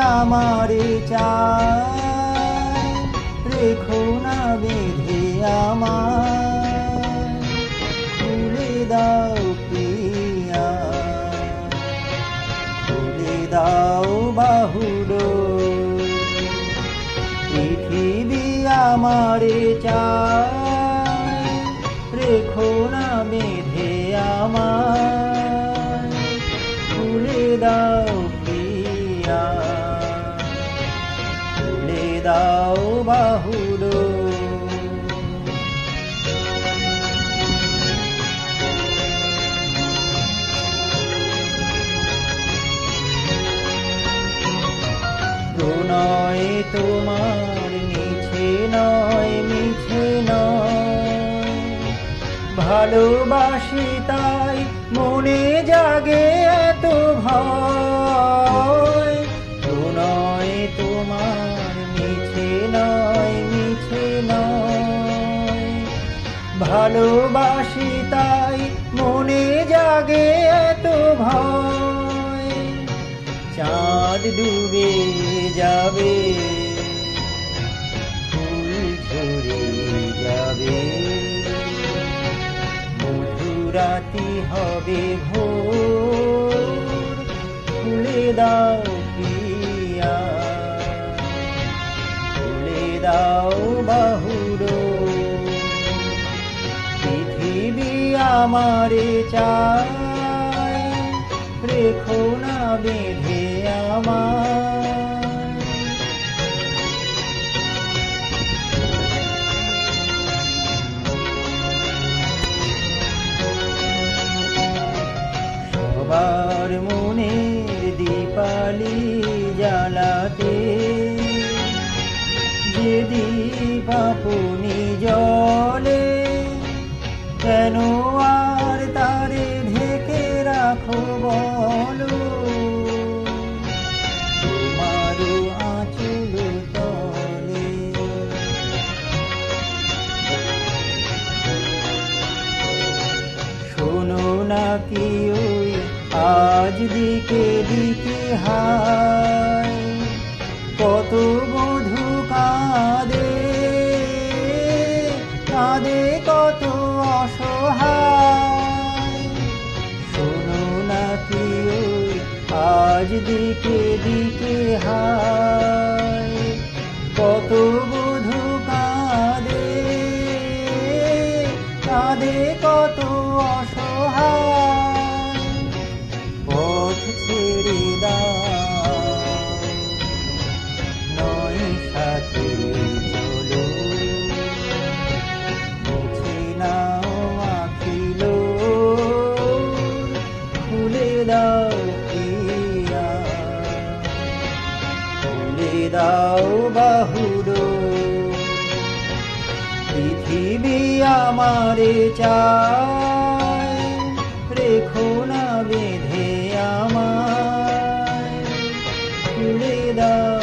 আমারে চায়। রেখো না বেঁধে আমার দাও প্রিয়া। খুলে দাও বাহুডো। পৃথিবী আমারে চায়। রেখো না বেঁধে আমার দাও বাহুডো প্রণয় তোমার মিছে নয় মিছে নয়। ভালোবাসি তাই মনে জাগে ভালোবাসি তাই মনে জাগে এত ভয়। চাঁদ ডুবে যাবে, ফুল ঝরে যাবে। হবে ভোর খুলে দাও প্রিয়া। খুলে দাও বাহুডো পৃথিবী আমারে চায় রেখো না বেঁধে আমার সবার মনের দীপালি জ্বালাতে যে দীপাপুনি জলে শোনো না কি ওই আজ দিকে দিকে হায়। কত বধু কাঁদে কাঁদে কত অসহায়। শোনো না কি ওই আজ দিকে দিকে হায়। কত দাও বাহুডো। পৃথিবী আমারে চায় রেখো না বেঁধে আমায়। দাও